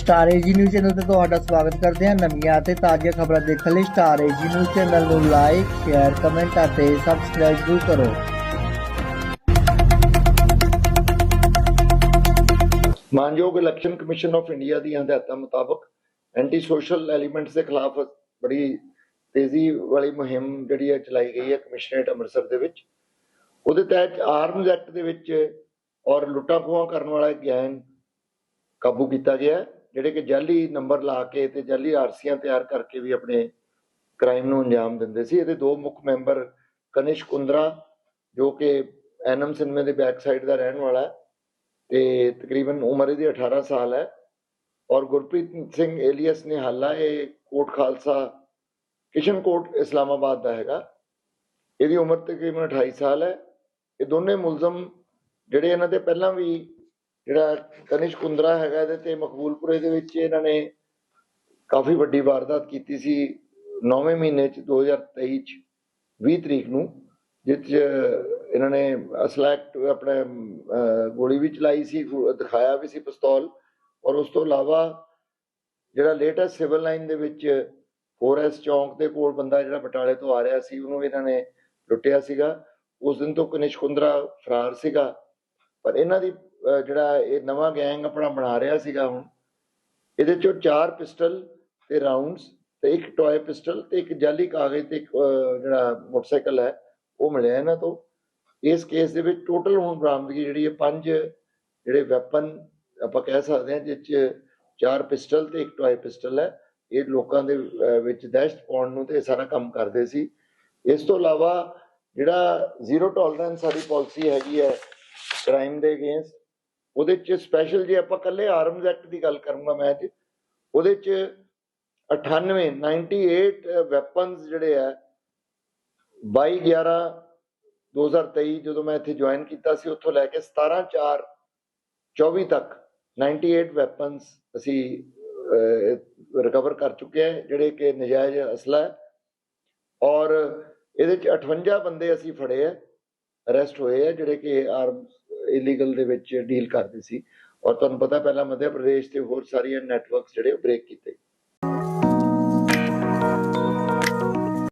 Star AG news channel ਤੇ ਤੁਹਾਡਾ ਸਵਾਗਤ ਕਰਦੇ ਹਾਂ ਨਵੀਆਂ ਅਤੇ ਤਾਜ਼ੀਆਂ ਖਬਰਾਂ ਦੇਖਣ ਲਈ ਸਟਾਰ ਏਜੀ ਨਿਊਜ਼ ਚੈਨਲ ਨੂੰ ਲਾਈਕ ਸ਼ੇਅਰ ਕਮੈਂਟ ਅਤੇ ਸਬਸਕ੍ਰਾਈਬ ਜ਼ਰੂਰ ਕਰੋ। ਮਾਨਯੋਗ ਇਲੈਕਸ਼ਨ ਕਮਿਸ਼ਨ ਆਫ ਇੰਡੀਆ ਦੀਆਂ ਹਦਾਇਤਾਂ ਮੁਤਾਬਕ ਐਂਟੀ ਸੋਸ਼ਲ ਐਲੀਮੈਂਟਸ ਦੇ ਖਿਲਾਫ ਬੜੀ ਤੇਜ਼ੀ ਵਾਲੀ ਮੁਹਿੰਮ ਜਿਹੜੀ ਹੈ ਚਲਾਈ ਗਈ ਹੈ ਕਮਿਸ਼ਨਰੇਟ ਅੰਮ੍ਰਿਤਸਰ ਦੇ ਵਿੱਚ। ਉਹਦੇ ਤਹਿਤ ਆਰਮਜ਼ ਐਕਟ ਦੇ ਵਿੱਚ ਔਰ ਲੁੱਟਾਂ ਖੋਹਾਂ ਕਰਨ ਵਾਲਾ ਇੱਕ ਗੈਂਗ ਕਾਬੂ ਕੀਤਾ ਗਿਆ ਹੈ, ਜਿਹੜੇ ਕਿ ਜਾਲੀ ਨੰਬਰ ਲਾ ਕੇ ਤੇ ਜਾਲੀ ਆਰਸੀਆਂ ਤਿਆਰ ਕਰਕੇ ਵੀ ਆਪਣੇ ਕ੍ਰਾਈਮ ਨੂੰ ਅੰਜਾਮ ਦਿੰਦੇ ਸੀ। ਇਹਦੇ ਦੋ ਮੁੱਖ ਮੈਂਬਰ ਕਨਿਸ਼ ਕੁੰਦਰਾ, ਜੋ ਕਿ ਐਨਮ ਸਿਨਮੇ ਦੇ ਬੈਕ ਸਾਈਡ ਦਾ ਰਹਿਣ ਵਾਲਾ ਹੈ ਤੇ ਤਕਰੀਬਨ ਉਮਰ ਇਹਦੀ 18 ਸਾਲ ਹੈ। ਔਰ ਗੁਰਪ੍ਰੀਤ ਸਿੰਘ ਏਲੀਅਸ ਨੇ ਹਾਲਾ ਇਹ ਕੋਟ ਖਾਲਸਾ, ਕਿਸ਼ਨ ਕੋਟ ਇਸਲਾਮਾਬਾਦ ਦਾ ਹੈਗਾ। ਇਹਦੀ ਉਮਰ ਤਕਰੀਬਨ 28 ਸਾਲ ਹੈ। ਇਹ ਦੋਨੇ ਮੁਲਜ਼ਮ ਜਿਹੜੇ ਇਹਨਾਂ ਦੇ ਪਹਿਲਾਂ ਵੀ ਜਿਹੜਾ ਕਨਿਸ਼ ਕੁੰਦਰਾ ਹੈਗਾ ਇਹਦੇ ਤੇ ਮਕਬੂਲਪੁਰੇ ਦੇ ਵਿੱਚ ਇਹਨਾਂ ਨੇ ਕਾਫੀ ਵੱਡੀ ਵਾਰਦਾਤ ਕੀਤੀ ਸੀ 9ਵੇਂ ਮਹੀਨੇ ਚ 2023 ਚ 20 ਤਰੀਕ ਨੂੰ ਜਿਸ ਇਹਨਾਂ ਨੇ ਅਸਲਾ ਆਪਣੇ ਗੋਲੀ ਵੀ ਚਲਾਈ ਸੀ ਦਿਖਾਇਆ ਵੀ ਸੀ ਪਿਸਤੌਲ ਔਰ ਉਸ ਤੋਂ ਇਲਾਵਾ ਜਿਹੜਾ ਲੇਟੈਸਟ ਸਿਵਲ ਲਾਈਨ ਦੇ ਵਿੱਚ 4S ਚੌਂਕ ਦੇ ਕੋਲ ਬੰਦਾ ਜਿਹੜਾ ਬਟਾਲੇ ਤੋਂ ਆ ਰਿਹਾ ਸੀ, ਉਹਨੂੰ ਵੀ ਇਹਨਾਂ ਨੇ ਲੁੱਟਿਆ ਸੀਗਾ। ਉਸ ਦਿਨ ਤੋਂ ਕਨਿਸ਼ ਕੁੰਦਰਾ ਫਰਾਰ ਸੀਗਾ, ਪਰ ਇਹਨਾਂ ਦੀ ਜਿਹੜਾ ਇਹ ਨਵਾਂ ਗੈਂਗ ਆਪਣਾ ਬਣਾ ਰਿਹਾ ਸੀਗਾ ਹੁਣ, ਇਹਦੇ ਚੋਂ ਚਾਰ ਪਿਸਟਲ ਤੇ ਰਾਉਂਡਸ ਤੇ ਇੱਕ ਟੌਏ ਪਿਸਟਲ ਤੇ ਇੱਕ ਜਾਲੀ ਕਾਗਜ਼ ਤੇ ਇੱਕ ਜਿਹੜਾ ਮੋਟਰਸਾਈਕਲ ਹੈ, ਉਹ ਮਿਲਿਆ ਇਹਨਾਂ ਤੋਂ। ਇਸ ਕੇਸ ਦੇ ਵਿੱਚ ਟੋਟਲ ਹੁਣ ਬਰਾਮਦਗੀ ਜਿਹੜੀ ਹੈ ਪੰਜ ਜਿਹੜੇ ਵੈਪਨ ਆਪਾਂ ਕਹਿ ਸਕਦੇ ਹਾਂ, ਜਿਸ 'ਚ ਚਾਰ ਪਿਸਟਲ ਤੇ ਇੱਕ ਟੌਏ ਪਿਸਟਲ ਹੈ, ਇਹ ਲੋਕਾਂ ਦੇ ਵਿੱਚ ਦਹਿਸ਼ਤ ਪਾਉਣ ਨੂੰ ਤੇ ਇਹ ਸਾਰਾ ਕੰਮ ਕਰਦੇ ਸੀ। ਇਸ ਤੋਂ ਇਲਾਵਾ ਜਿਹੜਾ ਜ਼ੀਰੋ ਟੋਲਰੈਂਸ ਸਾਡੀ ਪਾਲਿਸੀ ਹੈਗੀ ਹੈ ਕ੍ਰਾਈਮ ਦੇ ਅਗੇਂਸਟ ਉਹਦੇ 'ਚ ਸਪੈਸ਼ਲ ਜੇ ਆਪਾਂ ਕੱਲੇ ਆਰਮਜ਼ ਐਕਟ ਦੀ ਗੱਲ ਕਰੂੰਗਾ ਮੈਂ ਅੱਜ, ਉਹਦੇ 'ਚ 98 98 ਵੈਪਨਸ ਜਿਹੜੇ ਆ 22 11 2023 ਜਦੋਂ ਮੈਂ ਇੱਥੇ ਜੁਆਇਨ ਕੀਤਾ ਸੀ, ਉੱਥੋਂ ਲੈ ਕੇ 17 4 24 ਤੱਕ 98 ਵੈਪਨਸ ਅਸੀਂ ਰਿਕਵਰ ਕਰ ਚੁੱਕੇ ਹਾਂ, ਜਿਹੜੇ ਕਿ ਨਜਾਇਜ਼ ਅਸਲਾ ਹੈ। ਔਰ ਇਹਦੇ ਚ 58 ਬੰਦੇ ਅਸੀਂ ਫੜੇ ਆ ਅਰੈਸਟ ਹੋਏ ਆ, ਜਿਹੜੇ ਕਿ ਆਰਮ ਇਲੀਗਲ ਦੇ ਵਿੱਚ ਡੀਲ ਕਰਦੇ ਸੀ। ਔਰ ਤੁਹਾਨੂੰ ਪਤਾ ਪਹਿਲਾਂ ਮੱਧ ਪ੍ਰਦੇਸ਼ ਤੇ ਹੋਰ ਸਾਰੀਆਂ ਨੈਟਵਰਕਸ ਜਿਹੜੇ ਬ੍ਰੇਕ ਕੀਤੇ।